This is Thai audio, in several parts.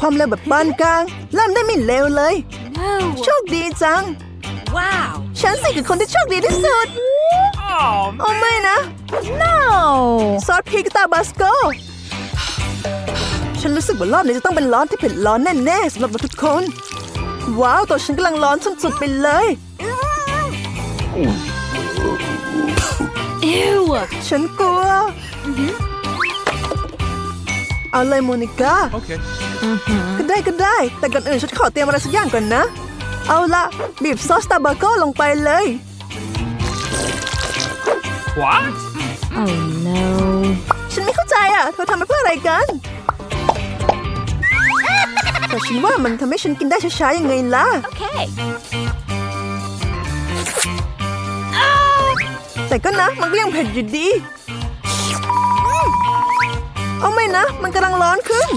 ความเร็วแบบปานกลางเริ่มได้ไม่เร็วเลย โชคดีจัง Wow. ฉันสิคือคนที่โชคดีที่สุด Oh, โอ้ไม่นะ no ซอสพริกตาบาสโก ฉันรู้สึกว่ารอบนี้จะต้องเป็นร้อนที่เผ็ดร้อนแน่ๆสำหรับเราทุกคน ว้าวตัวฉันกำลังร้อนสุดๆไปเลย ew ฉันกลัว เอาเลยโมนิก้า okay. ก็ได้ก็ได้ แต่ก่อนอื่นฉันขอเตรียมอะไรสักอย่างก่อนนะ เอาละบีบซอสตาบาโก้ลงไปเลย What? oh no ฉันไม่เข้าใจอะ เธอทำไปเพื่ออะไรกัน แต่ฉันว่ามันทำให้ฉันกินได้ช้าๆยังไงล่ะ okay แต่ก็นะ มันก็ยังเผ็ดอยู่ดีอืมเอาไม่นะ มันกำลังร้อนขึ้น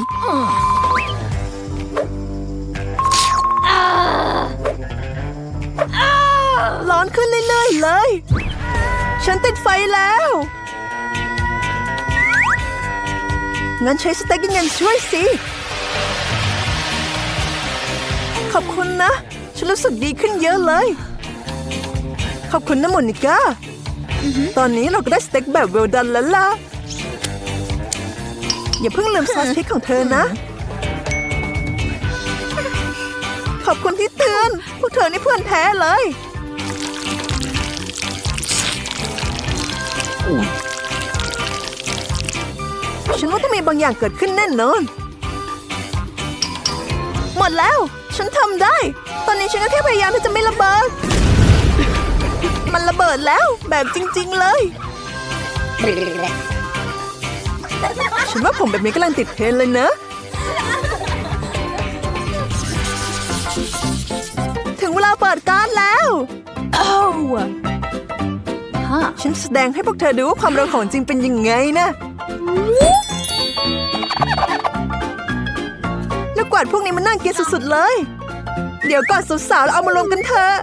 ร้อนขึ้นเรื่อยๆเลย ฉันติดไฟแล้ว งั้นใช้สเต็กยังไงช่วยสิ ขอบคุณนะ ฉันรู้สึกดีขึ้นเยอะเลย ขอบคุณนะโมนิก้า ตอนนี้เราก็ได้สเต็กแบบเวลดันแล้วล่ะ อย่าเพิ่งลืมซอสพริกของเธอนะขอบคุณที่เตือน พวกเธอนี่เพื่อนแท้เลย ฉันว่าต้องมีบางอย่างเกิดขึ้นแน่นอนหมดแล้ว ฉันทำได้ ตอนนี้ฉันก็แค่พยายามที่จะไม่ระเบิด มันระเบิดแล้วแบบจริง ๆ เลย ฉันว่าผมแบบนี้กำลังติดเทรนเลยนะถึงเวลาเปิดการดแล้ว oh huh ฉันแสดงให้พวกเธอดูว่าความเร็วของจริงเป็นยังไงนะลูกกวาดพวกนี้มันน่ากินสุดๆเลย เดี๋ยวก่อนสาวๆแล้วเอามารวมกันเถอะ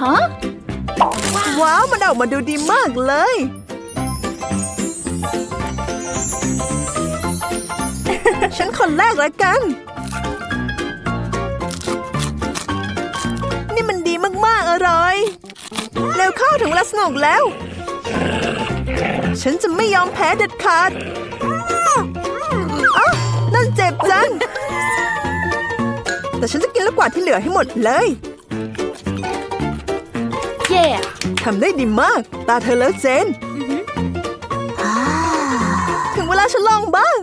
huh ว้าว มันออกมาดูดีมากเลย ฉันคนแรกแล้วกัน นี่มันดีมากๆ อร่อย เร็วเข้าถึงเวลาสนุกแล้ว ฉันจะไม่ยอมแพ้เด็ดขาดอ้าวนั่นเจ็บจัง แต่ฉันจะกินลูกกวาดที่เหลือให้หมดเลย yeah ทำได้ดีมาก ตาเธอแล้วเจน ถึงเวลาฉันลองบ้าง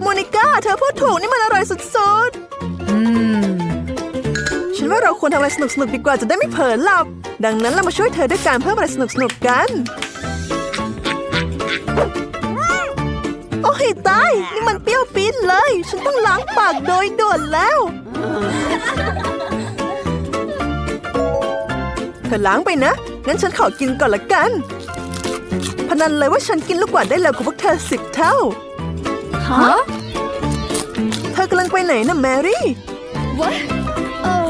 โมนิก้า เธอพูดถูกนี่มันอร่อยสุดอืมๆฉัน ว่าเราควรทำอะไรสนุกๆดีกว่าจะได้ไม่เผลอหลับ ดังนั้นเรามาช่วยเธอด้วยการเพิ่มอะไรสนุกๆกัน โอ้ยตาย นี่มันเปรี้ยวปี๊ดเลย ฉันต้องล้างปากโดยด่วนแล้ว เธอล้างไปนะ งั้นฉันขอกินก่อนละกัน พนันเลยว่าฉันกินลูกกวาดได้เร็วกว่าพวกเธอสิบเท่า huh เธอกำลังไปไหนนะแมรี่ what oh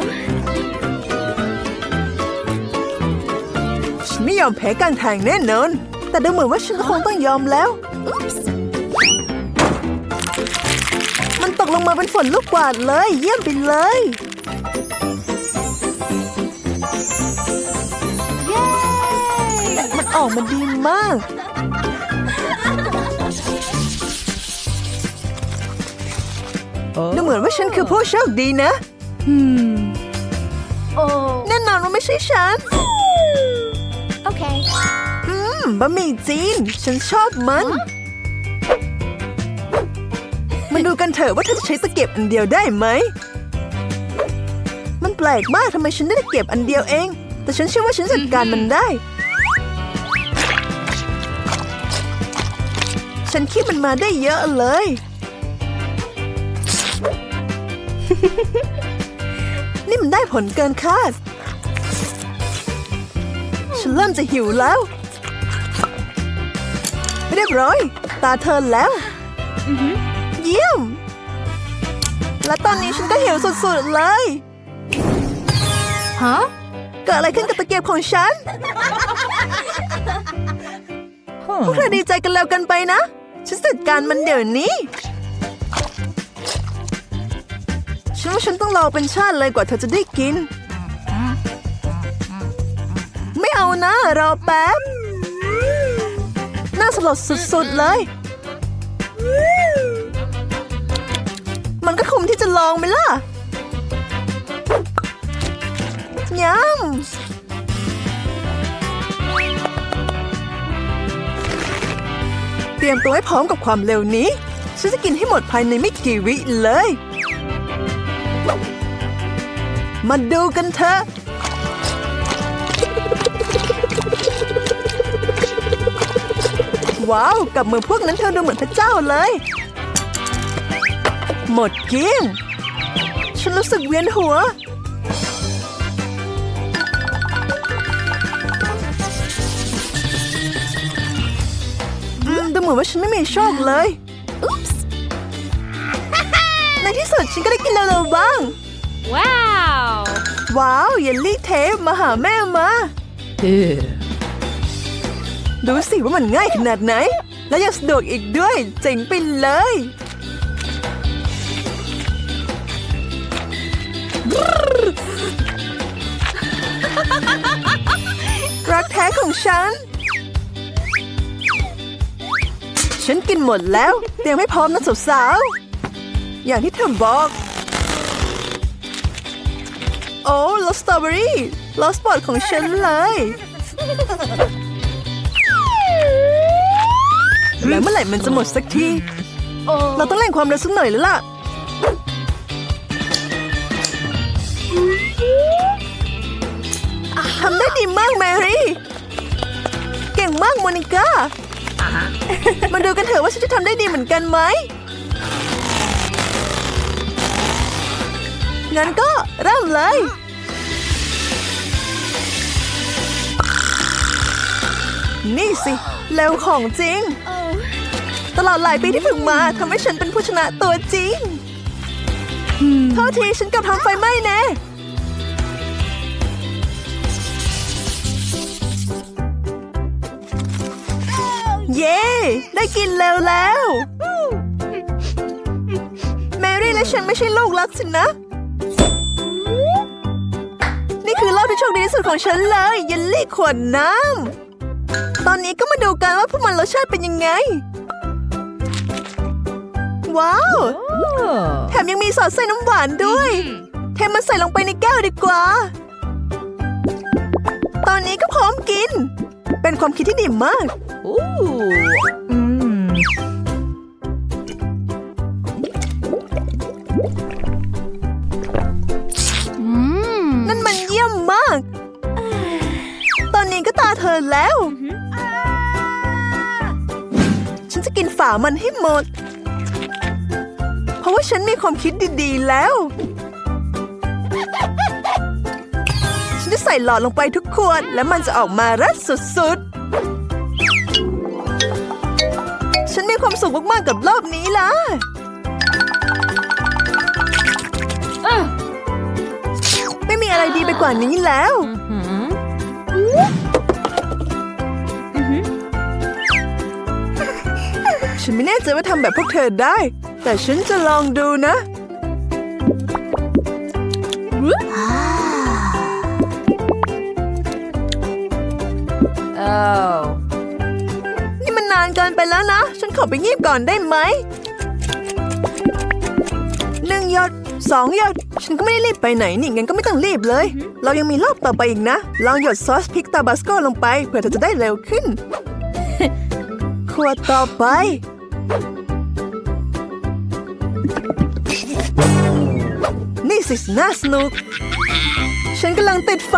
ยอมแพ้กลางทางแน่นอน แต่ดูเหมือนว่าฉันคงต้องยอมแล้ว oops มันตกลงมาเป็นฝนลูกกวาดเลย เยี่ยมไปเลย มันออกมาดีมาก ดูเหมือนว่าฉันคือผู้โชคดีนะ hmm oh แน่นอนว่าไม่ใช่ฉัน okay อืมบะหมี่จีน ฉันชอบมัน มาดูกันเถอะว่าเธอจะใช้ตะเกียบอันเดียวได้ไหม มันแปลกมากทำไมฉันได้ตะเกียบอันเดียวเอง แต่ฉันเชื่อว่าฉันจัดการมันได้ ฉันคิดมันมาได้เยอะเลย นี่มันได้ผลเกินคาดฉัน เริ่มจะหิวแล้ว เรียบร้อย ตาเธอแล้ว เยี่ยม และตอนนี้ฉันก็หิวสุดๆเลย huh เกิดอะไรขึ้นกับตะเกียบของฉัน พวกเธอดีใจกันแล้วกันไปนะ ฉันจัดการมันเดี๋ยวนี้ฉันว่าฉันต้องรอเป็นชาติเลยกว่าเธอจะได้กิน เอานะรอแป๊บ น่าสลดสุดๆเลย มันก็คุ้มที่จะลองไหมล่ะยำเตรียมตัวให้พร้อมกับความเร็วนี้ ฉันจะกินให้หมดภายในไม่กี่วิเลย มาดูกันเถอะ ว้าวกับมือพวกนั้นเธอดูเหมือนพระเจ้าเลย หมดเกลี้ยง ฉันรู้สึกเวียนหัวอืมดูเหมือนว่าฉันไม่มีโชคเลย Oops. ในที่สุดฉันก็ได้กินเร็วๆบ้าง Wow. ว้าวเยลลี่เทปมาหาแม่มา ดูสิว่ามันง่ายขนาดไหน และยังสะดวกอีกด้วย เจ๋งไปเลย รักแท้ของฉัน ฉันกินหมดแล้ว เตรียมให้พร้อมนะสาวๆ อย่างที่เธอบอก โอ้ลอสสตรอเบอรี่ลอสปอดของฉันเลย แล้วเมื่อไหร่มันจะหมดสักที Oh. เราต้องเล่นความเร็วสักหน่อยแล้วล่ะ ทำได้ดีมากแมรี่ เก่งมากโมนิก้า มาดูกันเถอะว่าฉันจะทำได้ดีเหมือนกันไหม งั้นก็เริ่มเลยนี่สิ เร็วของจริง Oh. ตลอดหลายปีที่ฝึกมาทำให้ฉันเป็นผู้ชนะตัวจริงโทษทีฉันเกับทำไฟไหม้แน่เย้ ได้กินแล้วแล้ว แมรี่และฉันไม่ใช่ลูกรักสินะ นี่คือรอบที่โชคดีที่สุดของฉันเลยเยลลี่ขวดน้ำตอนนี้ก็มาดูกันว่าพวกมันรสชาติเป็นยังไง ว้าว แถมยังมีสอดใส่น้ำหวานด้วย เทมันใส่ลงไปในแก้วดีกว่า ตอนนี้ก็พร้อมกิน เป็นความคิดที่ดีมาก Mmm. นั่นมันเยี่ยมมาก ตอนนี้ก็ตาเธอแล้ว ฉันจะกินฝามันให้หมดเพ ราะว่าฉันมีความคิดดีๆแล้ว ฉันจะใส่หลอดลงไปทุกขวด แล้วมันจะออกมารัดสุดๆ ฉันมีความสุขมากๆกับรอบนี้ล่ะ Uh. ไม่มีอะไรดีไปกว่านี้แล้วฉันไม่แน่ใจว่าทำแบบพวกเธอได้ แต่ฉันจะลองดูนะ Oh. นี่มันนานเกินไปแล้วนะ ฉันขอไปงีบก่อนได้ไหมหนึ่งหยดสองหยด ฉันก็ไม่ได้รีบไปไหนนี่งั้นก็ไม่ต้องรีบเลย เรายังมีรอบต่อไปอีกนะ ลองหยดซอสพริกตาบาสโกลงไป เพื่อเธอจะได้เร็วขึ้น ขวดต่อไป นี่สิน่าสนุก ฉันกำลังติดไฟ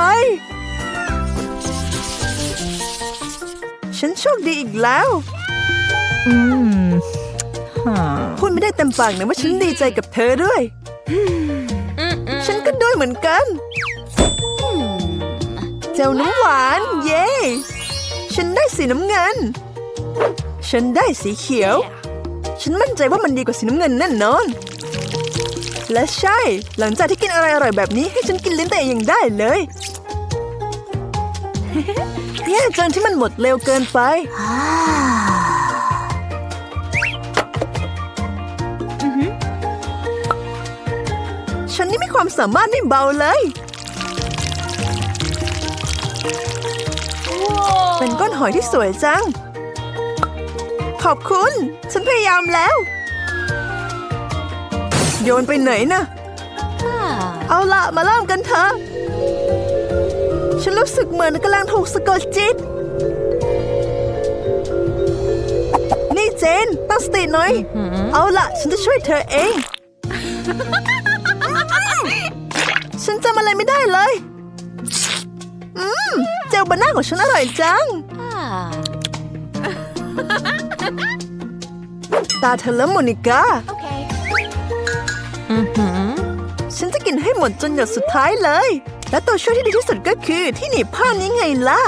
ฉันโชคดีอีกแล้วพูดไม่ได้เต็มปากนะว่าฉันดีใจกับเธอด้วย ฉันก็ด้วยเหมือนกัน เจ้าน้ำหวาน เย้ ฉันได้สีน้ำเงิน ฉันได้สีเขียว ฉันมั่นใจว่ามันดีกว่าสีน้ำเงินแน่นอน และใช่ หลังจากที่กินอะไรอร่อยแบบนี้ให้ฉันกินลิ้นแต่อย่างได้เลยแย่จังที่มันหมดเร็วเกินไป ฉันนี่มีความสามารถไม่เบาเลย เป็นก้อนหอยที่สวยจัง ขอบคุณ ฉันพยายามแล้ว โยนไปไหนนะเอาละมาเริ่มกันเถอะ ฉันรู้สึกเหมือนกำลังถูกสะกดจิต นี่เจน ตั้งสติหน่อย เอาละฉันจะช่วยเธอเอง ฉันจำอะไรไม่ได้เลย อืม เจลบาน่าของฉันอร่อยจัง ตาเธอแล้วโมนิก้าฉันจะกินให้หมดจนหยดสุดท้ายเลย และตัวช่วยที่ดีที่สุดก็คือที่หนีบผ้านี้ไงล่ะ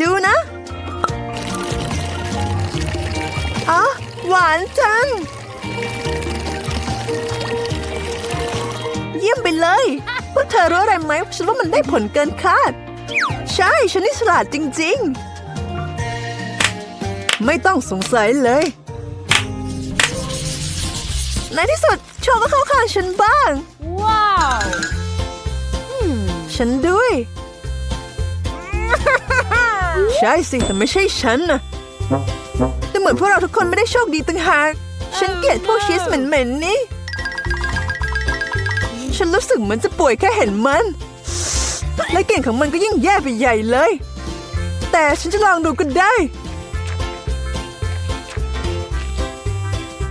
ดูนะอ๋อหวานจัง เยี่ยมไปเลยพวกเธอรู้อะไรไหมฉันว่ามันได้ผลเกินคาด ใช่ ฉันนี่ฉลาดจริง ๆ ไม่ต้องสงสัยเลย ในที่สุดโชว์ก็เข้าข้างฉันบ้าง Wow. ฉันด้วย ใช่สิแต่ไม่ใช่ฉันนะแต่เหมือนพวกเราทุกคนไม่ได้โชคดีตั้งหาก ฉันเกลียดพวกชีสเหม็นๆนี่ ฉันรู้สึกเหมือนจะป่วยแค่เห็นมัน และกลิ่นของมันก็ยิ่งแย่ไปใหญ่เลย แต่ฉันจะลองดูก็ได้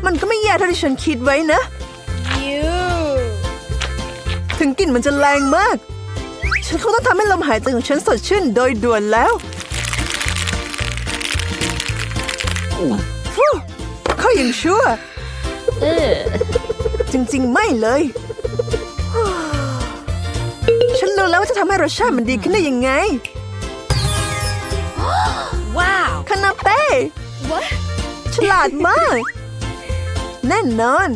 มันก็ไม่แย่เท่าที่ฉันคิดไว้นะ ถึงกลิ่นมันจะแรงมาก ฉันคงต้องทำให้ลมหายใจของฉันสดชื่นโดยด่วนแล้วฟู้เขายังชั่วจริง ๆ ไม่เลย ฉันรู้แล้วว่าจะทำให้รสชาติมันดีขึ้นได้ยังไง Wow. คานาเป้ฉลาดมาก แน่นอน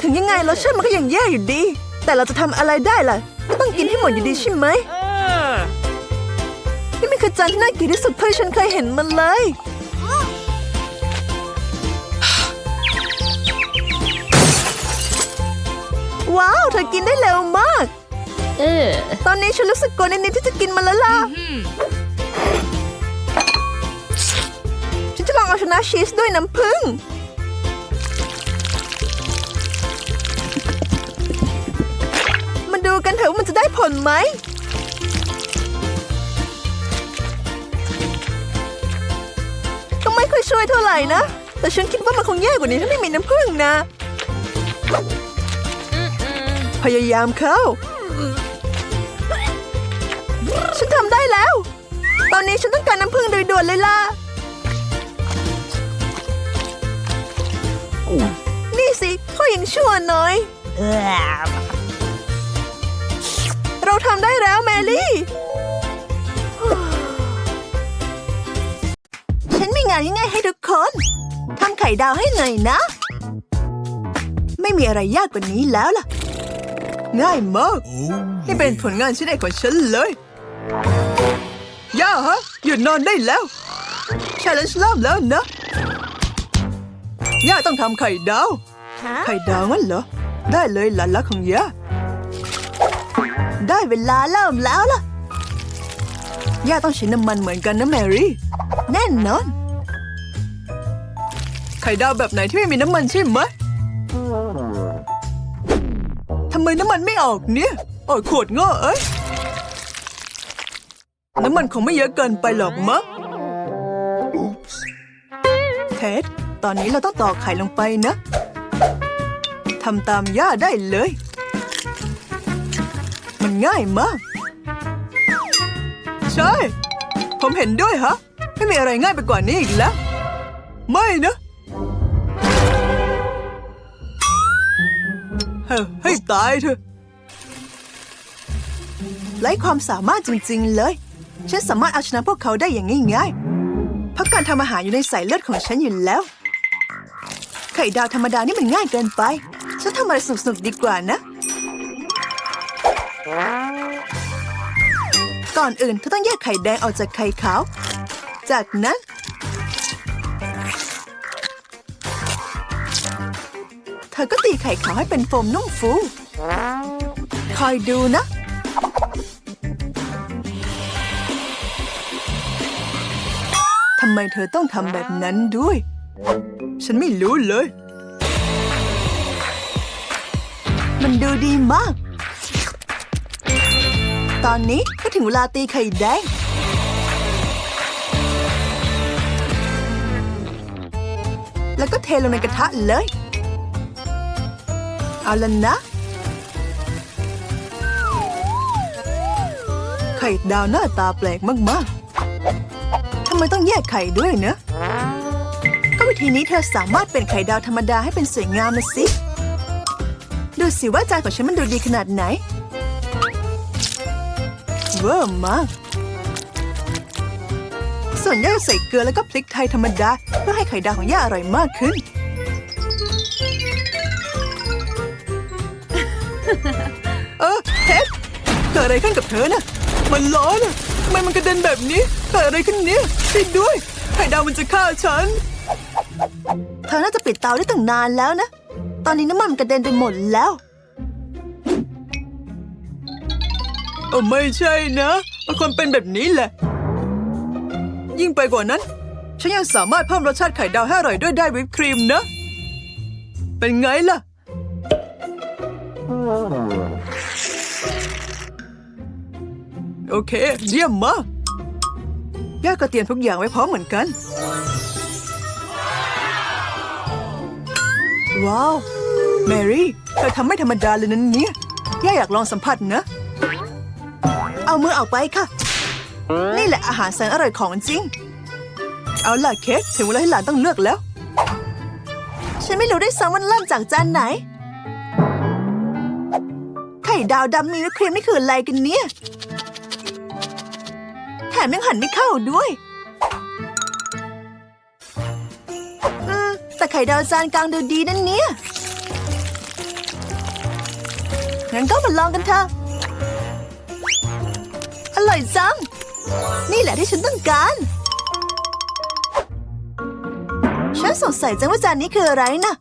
ถึงยังไงรสชาติมันก็ยังแย่อยู่ดี แต่เราจะทำอะไรได้ล่ะ ก็ต้องกินให้หมดอยู่ดีใช่ไหม Uh. นี่มันคือจานที่น่ากินที่สุดเท่าที่ฉันเคยเห็นมันเลยว้าวเธอกินได้เร็วมาก Ugh. ตอนนี้ฉันรู้สึกกลัวนิดๆที่จะกินมันแล้วล่ะ เอาชนะชีสด้วยน้ำผึ้ง มาดูกันเถอะว่ามันจะได้ผลไหม ก็ไม่ค่อยช่วยเท่าไหร่นะ แต่ฉันคิดว่ามันคงแย่กว่านี้ถ้าไม่มีน้ำผึ้งนะ พยายามเข้า ฉันทำได้แล้ว ตอนนี้ฉันต้องการน้ำผึ้งโดยด่วนเลยล่ะ สิเขายังชั่วหน่อย เราทำได้แล้วแมรี่ ฉันมีงานง่ายๆให้ทุกคนทำไข่ดาวให้หน่อยนะ ไม่มีอะไรยากกว่านี้แล้วล่ะ ง่ายมากนี่เป็นผลงานชิ้นเอกของฉันเลยย่าฮะหยุดนอนได้แล้วชาเลนจ์เริ่มแล้วนะย่าต้องทำไข่ดาว ไข่ดาวงั้นเหรอ ได้เลยหลานรักของย่าได้เวลาเริ่มแล้วล่ะ ย่าต้องใช้น้ำมันเหมือนกันนะแมรี่ แน่นอน ไข่ดาวแบบไหนที่ไม่มีน้ำมันใช่ไหมทำไมน้ำมันไม่ออกเนี่ยโอ้ยขวดโง่เอ้ย น้ำมันคงไม่เยอะเกินไปหรอกมั้งเท็ดตอนนี้เราต้องตอกไข่ลงไปนะ ทำตามย่าได้เลย มันง่ายมาก ใช่ ผมเห็นด้วยฮะ ไม่มีอะไรง่ายไปกว่านี้อีกแล้ว ไม่นะเฮ้ยให้ตายเถอะไร้ความสามารถจริงๆเลย ฉันสามารถเอาชนะพวกเขาได้อย่างง่ายๆ เพราะการทำอาหารอยู่ในสายเลือดของฉันอยู่แล้ว ไข่ดาวธรรมดานี่มันง่ายเกินไป ฉันทำอะไรสนุกๆดีกว่านะ ก่อนอื่นเธอต้องแยกไข่แดงออกจากไข่ขาว จากนั้น เธอก็ตีไข่ขาวให้เป็นโฟมนุ่มฟู คอยดูนะทำไมเธอต้องทำแบบนั้นด้วย ฉันไม่รู้เลย มันดูดีมาก ตอนนี้ก็ถึงเวลาตีไข่แดง แล้วก็เทลงในกระทะเลย เอาละนะ ไข่ดาวหน้าตาแปลกมากๆทำไมต้องแยกไข่ด้วยเนะก็วิธีนี้เธอสามารถเป็นไข่ดาวธรรมดาให้เป็นสวยงามนะสิ ดูสิว่าจานของฉันมันดูดีขนาดไหน เวอร์มาก ส่วนย่าใส่เกลือแล้วก็พริกไทยธรรมดา เพื่อให้ไข่ดาวของย่าอร่อยมากขึ้น เออเท็ดเกิดอะไรขึ้นกับเธอน่ะมันร้อนอะทำไมมันกระเด็นแบบนี้เกิดอะไรขึ้นเนี่ยช่วยด้วย ไข่ดาวมันจะฆ่าฉัน เธอน่าจะปิดเตาได้ตั้งนานแล้วนะ ตอนนี้น้ำมันกระเด็นไปหมดแล้วเออไม่ใช่นะมันควรเป็นแบบนี้แหละ ยิ่งไปกว่านั้น ฉันยังสามารถเพิ่มรสชาติไข่ดาวให้อร่อยด้วยได้วิปครีมนะ เป็นไงล่ะ โอเค เยี่ยมมากย่าก็เตียมทุกอย่างไว้พร้อมเหมือนกัน ว้าว แมรี่เธอทำไม่ธรรมดาเลยนั้นเนี่ยย่าอยากลองสัมผัสนะ เอามือออกไปค่ะ นี่แหละอาหารแสนอร่อยของจริง เอาล่ะเค้กถึงเวลาให้หลานต้องเลือกแล้ว ฉันไม่รู้ได้วยซ้ำว่าเริ่มจากจานไหน ไข่ดาวดำมีวิปครีมนี่คืออะไรกันเนี่ย แถมยังหั่นไม่เข้าด้วย แต่ไข่ดาวจานกลางดูดีนั่นเนี่ย งั้นก็มาลองกันเถอะ อร่อยจัง นี่แหละที่ฉันต้องการ ฉันสงสัยจังว่าจานนี้คืออะไรนะ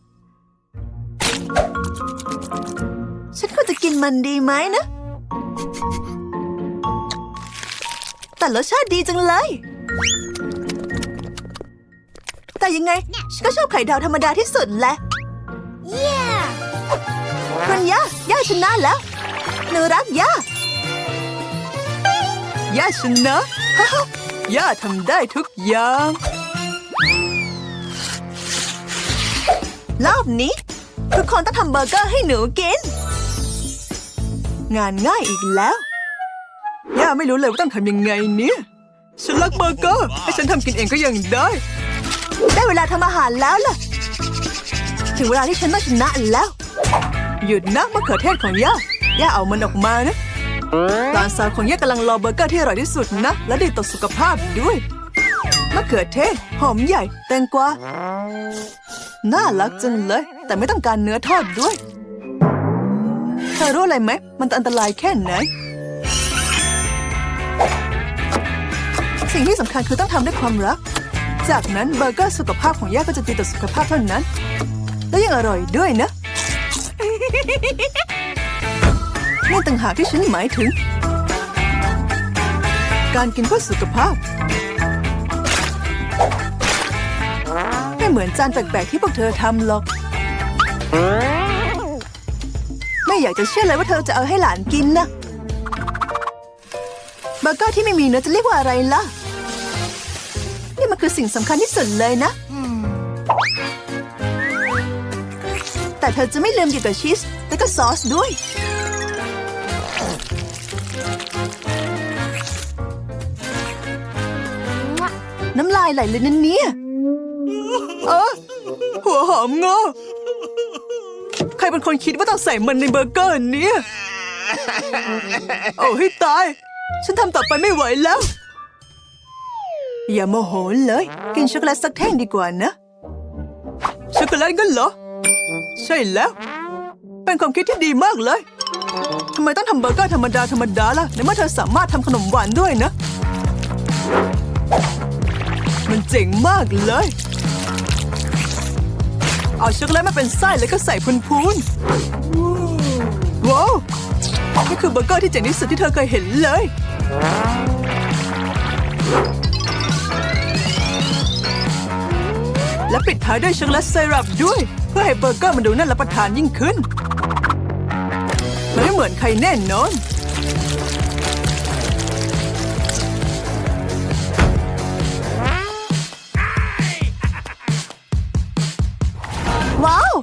ฉันควรจะกินมันดีไหมนะ แต่รสชาติดีจังเลย แต่ยังไงฉันก็ชอบไข่ดาวธรรมดาที่สุดแหละ Yeah คุณย่าย่าชนะแล้วหนูรักย่าย่าชนะฮ่าฮ่าย่าทำได้ทุกอย่างรอบนี้ ทุกคนต้องทำเบอร์เกอร์ให้หนูกิน งานง่ายอีกแล้วย่าไม่รู้เลยว่าต้องทำยังไงเนี่ย ฉันรักเบอร์เกอร์ ให้ฉันทำกินเองก็ยังได้ ได้เวลาทำอาหารแล้วล่ะ ถึงเวลาที่ฉันต้องชนะแล้ว หยุดนะมะเขือเทศของย่า ย่าเอามันออกมานะหลานสาวของย่ากำลังรอเบอร์เกอร์ที่อร่อยที่สุดนะ และดีต่อสุขภาพด้วยมะเขือเทศ หอมใหญ่ แตงกวา น่ารักจังเลย แต่ไม่ต้องการเนื้อทอดด้วย เธอรู้อะไรไหม มันอันตรายแค่ไหน สิ่งที่สำคัญคือต้องทำด้วยความรัก จากนั้นเบอร์เกอร์สุขภาพของย่าก็จะดีต่อสุขภาพเท่านั้น และยังอร่อยด้วยนะนี่ต่างหากที่ฉันหมายถึง การกินเพื่อสุขภาพ ไม่เหมือนจานแปลกๆที่พวกเธอทำหรอก ไม่อยากจะเชื่อเลยว่าเธอจะเอาให้หลานกินนะเบอร์เกอร์ที่ไม่มีเนื้อจะเรียกว่าอะไรล่ะ คือสิ่งสำคัญที่สุดเลยนะ แต่เธอจะไม่ลืมเกี่ยวกับชีส และก็ซอสด้วย น้ำลายไหลเลยนั่นเนี่ยเออหัวหอมงอใครเป็นคนคิดว่าต้องใส่มันในเบอร์เกอร์เนี่ย โอ้ให้ตาย ฉันทำต่อไปไม่ไหวแล้ว อย่าโมโหเลย กินช็อกโกแลตสักแท่งดีกว่านะ ช็อกโกแลตกันเหรอ ใช่แล้ว เป็นความคิดที่ดีมากเลย ทำไมต้องทำเบอร์เกอร์ธรรมดาธรรมดาล่ะในเมื่อเธอสามารถทำขนมหวานด้วยนะ มันเจ๋งมากเลย เอาช็อกโกแลตมาเป็นไส้แล้วก็ใส่พูนๆว้าวนี่คือเบอร์เกอร์ที่เจ๋งที่สุดที่เธอเคยเห็นเลย และปิดท้ายด้วยช็อกโกแลตไซรัปด้วย เพื่อให้เบอร์เกอร์มันดูน่ารับประทานยิ่งขึ้น มันไม่เหมือนใครแน่นอนว้าว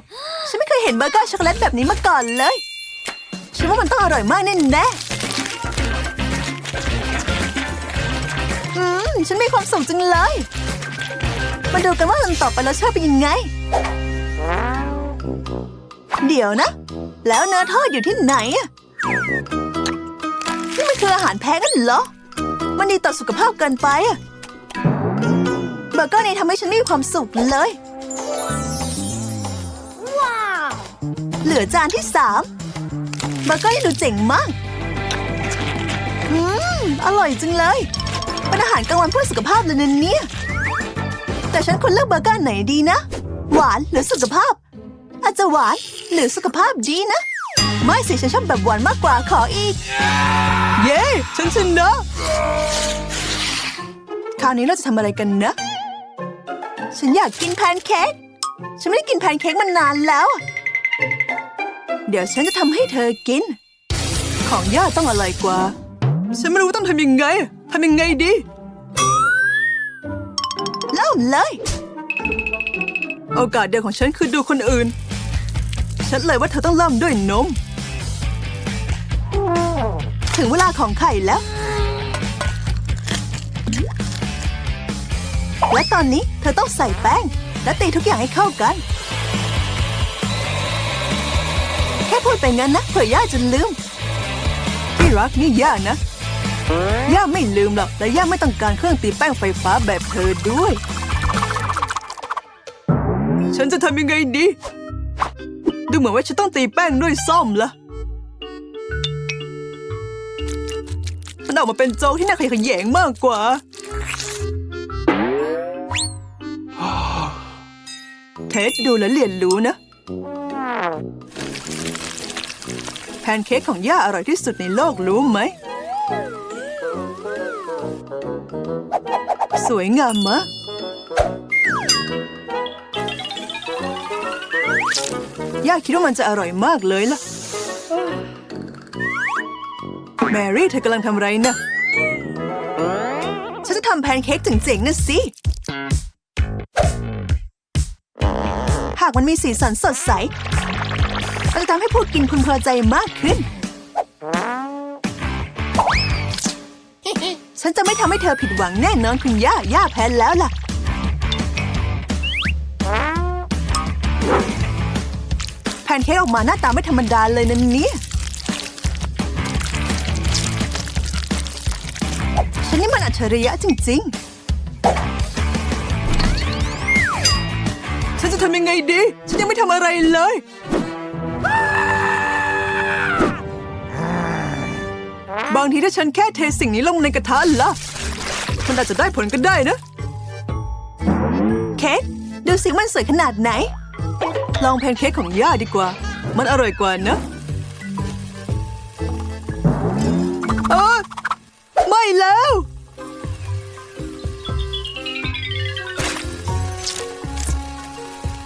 ฉันไม่เคยเห็นเบอร์เกอร์ช็อกโกแลตแบบนี้มาก่อนเลย ฉันว่ามันต้องอร่อยมากแน่แน่อืม ฉันมีความสุขจังเลย มาดูกันว่าอันต่อไปรสชาติเป็นยังไง เดี๋ยวนะ แล้วเนื้อทอดอยู่ที่ไหนอะนี่มันคืออาหารแพงกันเหรอ มันดีต่อสุขภาพเกินไปอะเบอร์เกอร์นี้ทำให้ฉันมีความสุขเลย Wow. เหลือจานที่สามเบอร์เกอร์นี่ดูเจ๋งมาก อืม อร่อยจังเลย เป็นอาหารกลางวันเพื่อสุขภาพเลยนะเนี่ย แต่ฉันควรเลือกเบอร์เกอร์ไหนดีนะ หวานหรือสุขภาพ อาจจะหวานหรือสุขภาพดีนะ ไม่สิฉันชอบแบบหวานมากกว่าขออีก เย้ฉันชนะคราวนี้เราจะทำอะไรกันนะ ฉันอยากกินแพนเค้กฉันไม่ได้กินแพนเค้กมานานแล้ว เดี๋ยวฉันจะทำให้เธอกิน ของย่าต้องอร่อยกว่า ฉันไม่รู้ว่าต้องทำยังไงทำยังไงดี เริ่มเลย โอกาสเดียวของฉันคือดูคนอื่น ฉันเลยว่าเธอต้องเริ่มด้วยนม ถึงเวลาของไข่แล้ว และตอนนี้เธอต้องใส่แป้ง และตีทุกอย่างให้เข้ากัน แค่พูดไปงั้นนะเผื่อย่าจะลืม ที่รักนี่ย่านะ ย่าไม่ลืมหรอกและย่าไม่ต้องการเครื่องตีแป้งไฟฟ้าแบบเธอด้วย ฉันจะทำยังไงดี ดูเหมือนว่าฉันต้องตีแป้งด้วยซ่อมละมันออกมาเป็นโจ๊กที่น่าขยะแขยงมากกว่า เทสดูแล้วเรียนรู้นะ แพนเค้กของย่าอร่อยที่สุดในโลกรู้ไหม สวยงามมะ ย่าคิดว่ามันจะอร่อยมากเลยล่ะ แมรี่เธอกำลังทำไรนะฉันจะทำแพนเค้กเจ๋งๆนะสิ หากมันมีสีสันสดใสมันจะทำให้ผู้กินพึงพอใจมากขึ้น ฉันจะไม่ทำให้เธอผิดหวังแน่นอนคุณย่า ย่าแพ้แล้วล่ะ แพนเค้กออกมาหน้าตาไม่ธรรมดาเลยนะเนี่ยฉันนี่มันอัจฉริยะจริง ๆ ฉันจะทำยังไงดี ฉันยังไม่ทำอะไรเลยางทีถ้าฉันแค่เทสิ่งนี้ลงในกระทะล่ะมันอาจจะได้ผลก็ได้นะ เค้กดูสิมันสวยขนาดไหน ลองแพนเค้กของย่าดีกว่า มันอร่อยกว่านะเออไม่แล้ว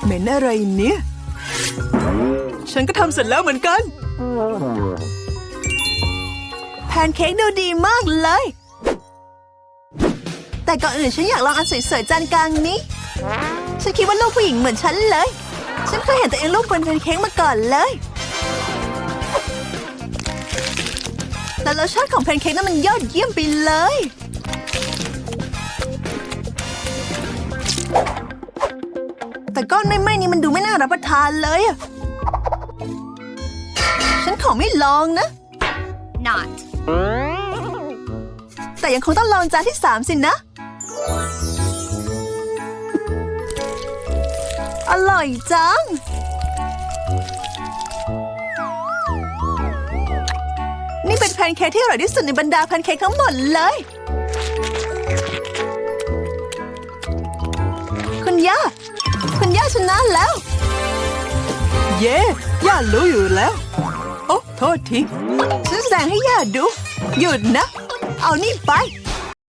เหม็นอะไรเนี่ย ฉันก็ทำเสร็จแล้วเหมือนกันแพ นเค้กดูดีมากเลย แต่ก่อนอื่นฉันอยากลองอันสวยๆจานกลางนี้ ฉันคิดว่าลูกผู้หญิงเหมือนฉันเลย ฉันเคยเห็นตัวเองรูปบนแพนเค้กมาก่อนเลยแต่รสชาติของแพนเค้กนั้นมันยอดเยี่ยมไปเลย แต่ก้อนไม่ไหม้นี่มันดูไม่น่ารับประทานเลยอะฉันขอไม่ลองนะ Not. แต่ยังคงต้องลองจานที่สามสินะ อร่อยจัง นี่เป็นแพนเค้กที่อร่อยที่สุดในบรรดาแพนเค้กทั้งหมดเลย คุณย่า คุณย่าชนะแล้ว เย่ย่ารู้อยู่แล้ว โทษทีฉันแสดงให้ย่าดู หยุดนะ เอานี่ไป